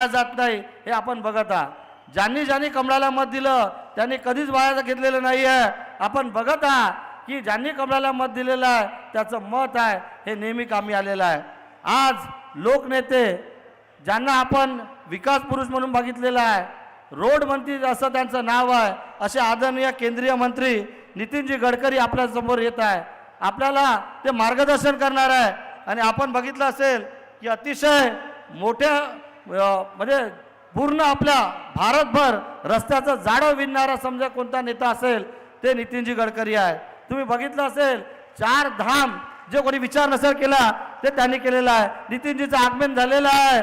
जात नाही हे आपण बघत आहात. ज्यांनी ज्यांनी कमळाला मत दिलं त्यांनी कधीच वाया घेतलेलं नाही आहे आपण बघत आहात की ज्यांनी कमळाला मत दिलेलं आहे त्याचं मत आहे हे नेहमी कामी आलेलं आहे. आज लोकनेते ज्यांना आपण विकास पुरुष म्हणून बघितलेला आहे रोड मंत्री असं त्यांचं नाव आहे असे आदरणीय केंद्रीय मंत्री नितीनजी गडकरी आपल्यासमोर येत आहे. आपल्याला ते मार्गदर्शन करणार आहे. आणि आपण बघितलं असेल की अतिशय मोठ्या म्हणजे पूर्ण आपल्या भारतभर रस्त्याचं जाडं विणणारा समजा कोणता नेता असेल ते नितीनजी गडकरी आहे. तुम्ही बघितलं असेल चार धाम जे कोणी विचार नसेल केला ते त्यांनी केलेला आहे. नितीनजीचं आगमन झालेलं आहे.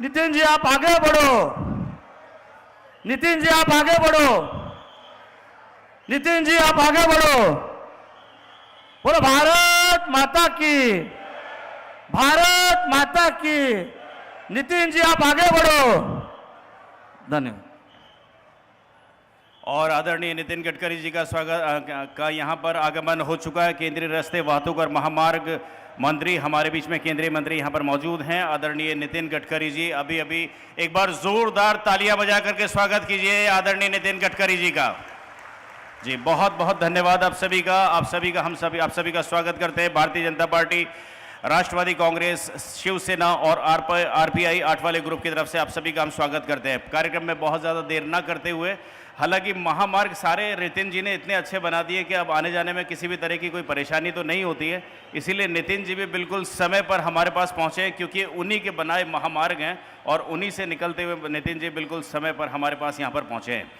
नितीनजी आप आगे बढ़ो. नितीनजी आप आगे बढ़ो. नितीनजी आप आगे बढ़ो. बोलो भारत माता की भारत माता की। नितिन जी, आप आगे बढ़ो। धन्यवाद। और आदरणीय नितिन गडकरी जी का स्वागत का यहाँ पर आगमन हो चुका है। केंद्रीय रास्ते, वाहतूक और महामार्ग मंत्री हमारे बीच में केंद्रीय मंत्री यहाँ पर मौजूद हैं। आदरणीय नितिन गडकरी जी अभी अभी एक बार जोरदार तालियाँ बजा करके स्वागत कीजिए आदरणीय नितिन गडकरी जी का। जी बहुत बहुत धन्यवाद आप सभी का, आप सभी का, हम सभी, आप सभी का स्वागत करते हैं। भारतीय जनता पार्टी राष्ट्रवादी कांग्रेस, शिवसेना और आर आरपीआई आठ वाले ग्रुप की तरफ़ से आप सभी का हम स्वागत करते हैं। कार्यक्रम में बहुत ज़्यादा देर ना करते हुए, हालाँकि महामार्ग सारे नितिन जी ने इतने अच्छे बना दिए कि अब आने जाने में किसी भी तरह की कोई परेशानी तो नहीं होती है। इसीलिए नितिन जी भी बिल्कुल समय पर हमारे पास पहुँचे, क्योंकि उन्हीं के बनाए महामार्ग हैं और उन्हीं से निकलते हुए नितिन जी बिल्कुल समय पर हमारे पास यहाँ पर पहुँचे हैं।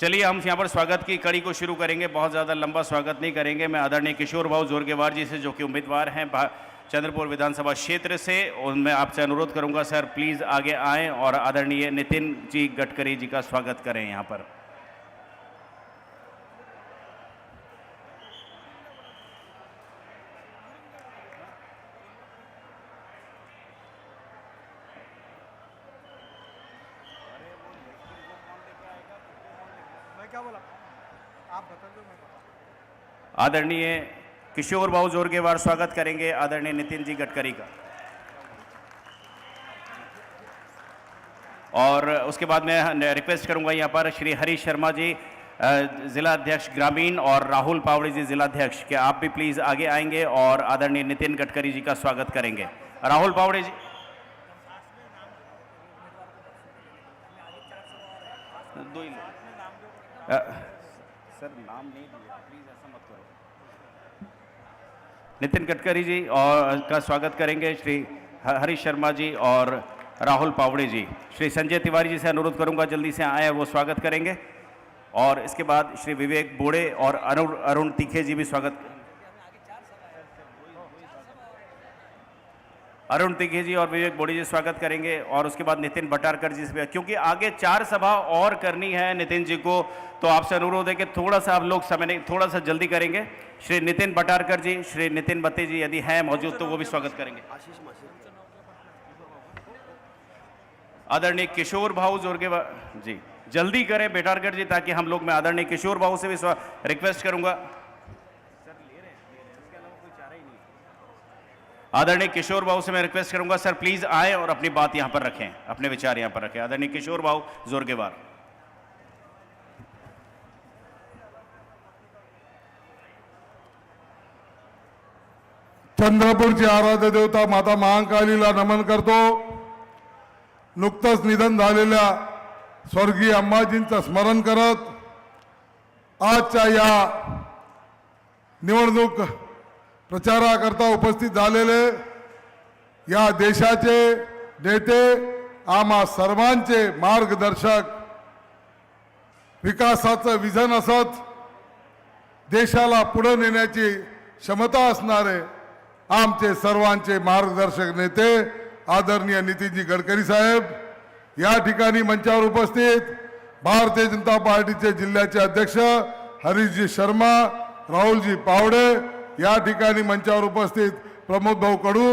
चलिए, हम यहाँ पर स्वागत की कड़ी को शुरू करेंगे, बहुत ज़्यादा लंबा स्वागत नहीं करेंगे। मैं आदरणीय किशोर भाव जोरगेवार जी से, जो कि उम्मीदवार हैं चंद्रपुर विधानसभा क्षेत्र से और मैं आपसे अनुरोध करूँगा सर प्लीज़ आगे आएँ और आदरणीय नितिन जी गडकरी जी का स्वागत करें यहाँ पर। मैं क्या बोला आप बता दो मैं आदरणीय किशोर भाऊ जोरगेवार स्वागत करेंगे आदरणीय नितिन जी गडकरी का। और उसके बाद मैं रिक्वेस्ट करूँगा यहाँ पर श्री हरीश शर्मा जी जिला अध्यक्ष ग्रामीण और राहुल पावड़े जी जिला अध्यक्ष क्या आप भी प्लीज़ आगे आएँगे और आदरणीय नितिन गडकरी जी का स्वागत करेंगे। राहुल पावड़े जी। दो ही सर नाम नहीं दिया। प्लीज़ ऐसा मत करो। नितिन गडकरी जी और का स्वागत करेंगे श्री हरीश शर्मा जी और राहुल पावड़े जी। श्री संजय तिवारी जी से अनुरोध करूँगा जल्दी से आए वो स्वागत करेंगे। और इसके बाद श्री विवेक बोड़े और अरुण अरुण तीखे जी भी स्वागत अरुण तिघे जी और विवेक बोड़ी जी स्वागत करेंगे और उसके बाद नितिन भटारकर जी से क्योंकि आगे चार सभा और करनी है नितिन जी को तो आपसे अनुरोध है कि थोड़ा सा आप लोग समय नहीं, थोड़ा सा जल्दी करेंगे। श्री नितिन भटारकर जी, श्री नितिन बत्ती जी यदि हैं मौजूद तो वो भी स्वागत करेंगे। आदरणीय किशोर भाऊ जोरगे जी, जल्दी करें बेटारकर जी ताकि हम लोग, मैं आदरणीय किशोर भाऊ से भी रिक्वेस्ट करूँगा। आदरणीय किशोर भाऊ से मैं रिक्वेस्ट करूँगा, सर प्लीज़ आए और अपनी बात यहाँ पर रखें, अपने विचार यहाँ पर रखें। आदरणीय किशोर भाऊ जोरगेवार। चंद्रपूरची आराध्य देवता माता महाकालीला नमन करतो। नुकतंच निधन स्वर्गीय अंबाजींचं स्मरण करत आजच्या या प्रचाराकरता उपस्थित झालेले या देशाचे नेते आम्हा सर्वांचे मार्गदर्शक. विकासाचं विजन असत देशाला पुढे नेण्याची क्षमता असणारे आमचे सर्वांचे मार्गदर्शक नेते आदरणीय नितीनजी गडकरी साहेब या ठिकाणी मंचावर उपस्थित भारतीय जनता पार्टीचे जिल्ह्याचे अध्यक्ष हरीशजी शर्मा राहुलजी पावडे या ठिकाणी मंचावर उपस्थित प्रमोद भाऊ कडू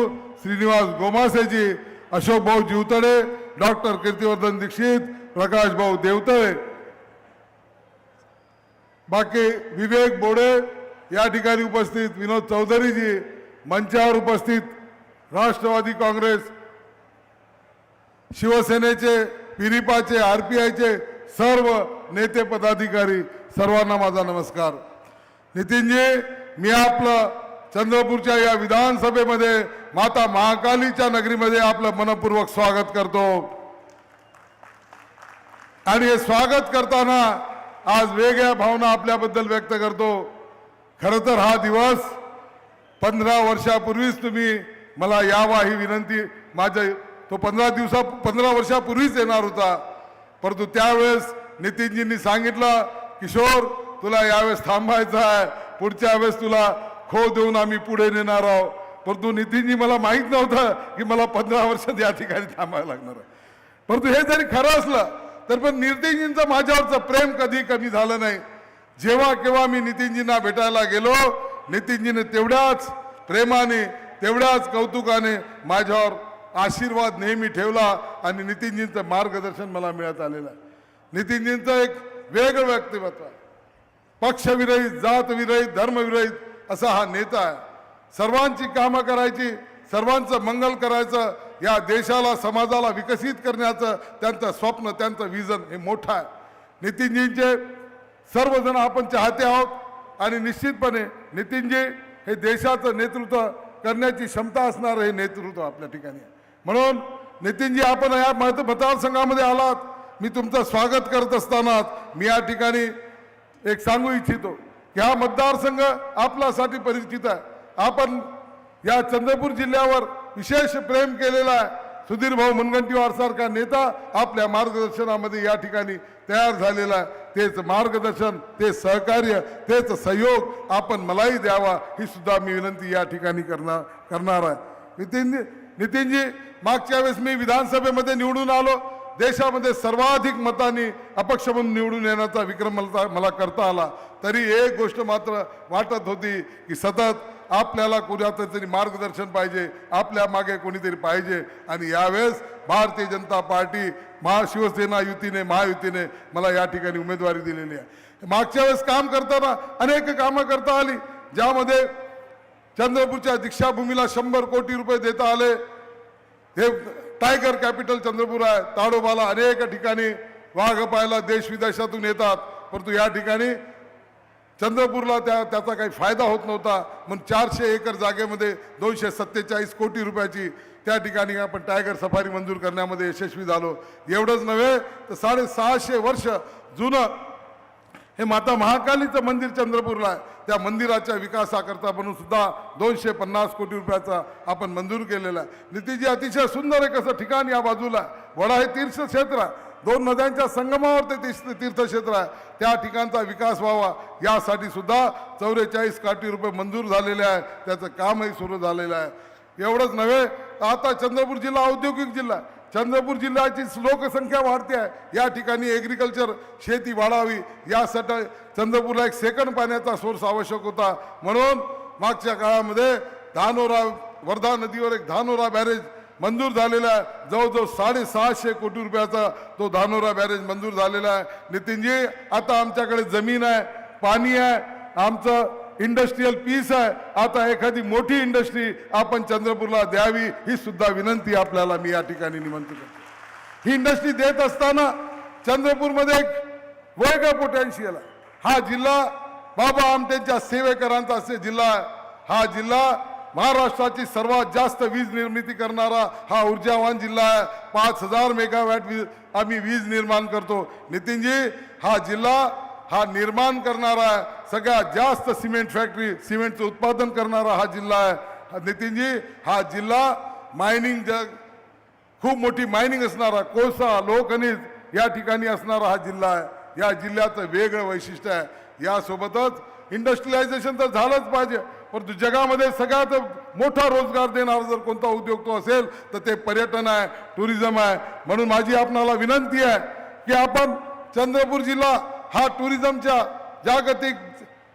श्रीनिवास गोमासेजी अशोक भाऊ जीवतडे डॉक्टर कीर्तिवर्धन दीक्षित प्रकाश भाऊ देवतळे. बाकी विवेक बोडे या ठिकाणी उपस्थित विनोद चौधरीजी मंचावर उपस्थित राष्ट्रवादी काँग्रेस शिवसेनेचे पिरिपाचे आर पी आयचे सर्व नेते पदाधिकारी सर्वांना माझा नमस्कार. नितीनजी मी आपलं चंद्रपूरच्या या विधानसभेमध्ये माता महाकालीच्या नगरीमध्ये आपलं मनपूर्वक स्वागत करतो. आणि हे स्वागत करताना आज वेगळ्या भावना आपल्याबद्दल व्यक्त करतो. खरं तर हा दिवस पंधरा वर्षापूर्वीच तुम्ही मला यावा ही विनंती. माझ्या तो पंधरा दिवसा पंधरा वर्षापूर्वीच येणार होता. परंतु त्यावेळेस नितीनजींनी सांगितलं किशोर तुला यावेळेस थांबायचं आहे. पुढच्या वेळेस तुला खो देऊन आम्ही पुढे नेणार आहोत. परंतु नितीनजी मला माहीत नव्हतं की मला पंधरा वर्षात या ठिकाणी थांबायला लागणार आहे. परंतु हे जरी खरं असलं तर पण नितीनजींचं माझ्यावरचं प्रेम कधी कमी झालं नाही. जेव्हा केव्हा मी नितीनजींना भेटायला गेलो नितीनजीने तेवढ्याच प्रेमाने तेवढ्याच कौतुकाने माझ्यावर आशीर्वाद नेहमी ठेवला आणि नितीनजींचं मार्गदर्शन मला मिळत आलेलं आहे. नितीनजींचं एक वेगळं व्यक्तिमत्व आहे. पक्षविरहित जातविरहित धर्मविरहित असा हा नेता आहे. सर्वांची कामं करायची सर्वांचं मंगल करायचं या देशाला समाजाला विकसित करण्याचं त्यांचं स्वप्न त्यांचं विजन हे मोठं आहे. नितीनजींचे सर्वजण आपण चाहते आहोत आणि निश्चितपणे नितीनजी हे देशाचं नेतृत्व करण्याची क्षमता असणारं हे नेतृत्व आपल्या ठिकाणी म्हणून नितीनजी आपण या मत मतदारसंघामध्ये आलात. मी तुमचं स्वागत करत असतानाच मी या ठिकाणी एक सांगू इच्छितो की हा मतदारसंघ आपल्यासाठी परिचित आहे. आपण या चंद्रपूर जिल्ह्यावर विशेष प्रेम केलेला आहे. सुधीर भाऊ मुनगंटीवार सारखा नेता आपल्या मार्गदर्शनामध्ये या ठिकाणी तयार झालेला आहे. तेच मार्गदर्शन ते सहकार्य तेच सहयोग आपण मलाही द्यावा ही सुद्धा मी विनंती या ठिकाणी करणार करणार आहे. नितीनजी नितीनजी मागच्या वेळेस मी विधानसभेमध्ये निवडून आलो. देशामध्ये सर्वाधिक मतांनी अपक्ष म्हणून निवडून येण्याचा विक्रम मला मला करता आला. तरी एक गोष्ट मात्र वाटत होती की सतत आपल्याला कुणाचं तरी मार्गदर्शन पाहिजे आपल्या मागे कोणीतरी पाहिजे. आणि यावेळेस भारतीय जनता पार्टी महाशिवसेना युतीने महायुतीने मला या ठिकाणी उमेदवारी दिलेली आहे. मागच्या वेळेस काम करताना अनेक कामं करता आली ज्यामध्ये चंद्रपूरच्या दीक्षाभूमीला शंभर कोटी रुपये देता आले. हे टायगर कॅपिटल चंद्रपूर आहे. ताडोबाला अनेक ठिकाणी वाघ पाहायला देश विदेशातून येतात. परंतु या ठिकाणी चंद्रपूरला त्या त्याचा काही फायदा होत नव्हता. म्हणून चारशे एकर जागेमध्ये दोनशे सत्तेचाळीस कोटी रुपयाची त्या ठिकाणी आपण टायगर सफारी मंजूर करण्यामध्ये यशस्वी झालो. एवढंच नव्हे तर साडेसहाशे वर्ष जुनं हे माता महाकालीचं मंदिर चंद्रपूरला आहे. त्या मंदिराच्या विकासाकरता म्हणून सुद्धा दोनशे पन्नास कोटी रुपयाचा आपण मंजूर केलेला आहे. नितीजी अतिशय सुंदर एक असं ठिकाण या बाजूला वडा हे तीर्थक्षेत्र आहे. दोन नद्यांच्या संगमावर ते तीर्थ तीर्थक्षेत्र आहे. त्या ठिकाणचा विकास व्हावा यासाठी सुद्धा चौवेचाळीस कोटी रुपये मंजूर झालेले आहे. त्याचं कामही सुरू झालेलं आहे. एवढंच नव्हे तर आता चंद्रपूर जिल्हा औद्योगिक जिल्हा आहे. चंद्रपूर जिल्ह्याची लोकसंख्या वाढते आहे. या ठिकाणी एग्रिकल्चर शेती वाढावी यासाठी चंद्रपूरला एक सेकंड पाण्याचा सोर्स आवश्यक होता. म्हणून मागच्या काळामध्ये धानोरा वर्धा नदीवर एक धानोरा बॅरेज मंजूर झालेला आहे. जवळजवळ साडेसहाशे कोटी रुपयाचा तो धानोरा बॅरेज मंजूर झालेला आहे. नितीनजी आता आमच्याकडे जमीन आहे पाणी आहे. आमचं इंडस्ट्रीयल पीस आहे. आता एखादी मोठी इंडस्ट्री आपण चंद्रपूरला द्यावी ही सुद्धा विनंती आपल्याला मी या ठिकाणी निमंत्रित करतो. ही इंडस्ट्री देत असताना चंद्रपूरमध्ये एक वेगळं पोटेन्शियल आहे हा जिल्हा बाबा आमटेंच्या सेवेकरांचा असे जिल्हा आहे. हा जिल्हा महाराष्ट्राची सर्वात जास्त वीज निर्मिती करणारा हा ऊर्जावान जिल्हा आहे. पाच हजार मेगावॅट वीज आम्ही वीज निर्माण करतो. नितीनजी हा जिल्हा हा निर्माण करणारा आहे. सगळ्यात जास्त सिमेंट फॅक्टरी सिमेंटचं उत्पादन करणारा हा जिल्हा आहे. नितीनजी हा जिल्हा मायनिंग जग खूप मोठी मायनिंग असणारा कोळसा लोहखनिज या ठिकाणी असणारा हा जिल्हा आहे. या जिल्ह्याचं वेगळं वैशिष्ट्य आहे. यासोबतच इंडस्ट्रियलायझेशन तर झालंच पाहिजे परंतु जगामध्ये सगळ्यात मोठा रोजगार देणारा जर कोणता उद्योग तो असेल तर ते पर्यटन आहे टुरिझम आहे. म्हणून माझी आपणाला विनंती आहे की आपण चंद्रपूर जिल्हा हा टुरिझमच्या जागतिक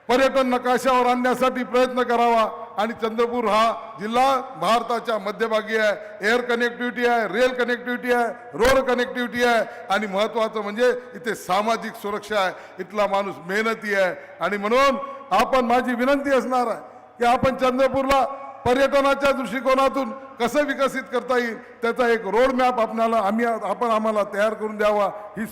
पर्यटन नकाशावर आणण्यासाठी प्रयत्न करावा. आणि चंद्रपूर हा जिल्हा भारताच्या मध्यभागी आहे. एअर कनेक्टिव्हिटी आहे रेल कनेक्टिव्हिटी आहे रोड कनेक्टिव्हिटी आहे. आणि महत्त्वाचं म्हणजे इथे सामाजिक सुरक्षा आहे. इथला माणूस मेहनती आहे. आणि म्हणून आपण माझी विनंती असणार आहे की आपण चंद्रपूरला पर्यटनाच्या दृष्टिकोनातून कसं विकसित करता येईल त्याचा एक रोड मॅप आपल्याला आम्ही आपण आम्हाला तयार करून द्यावा. ही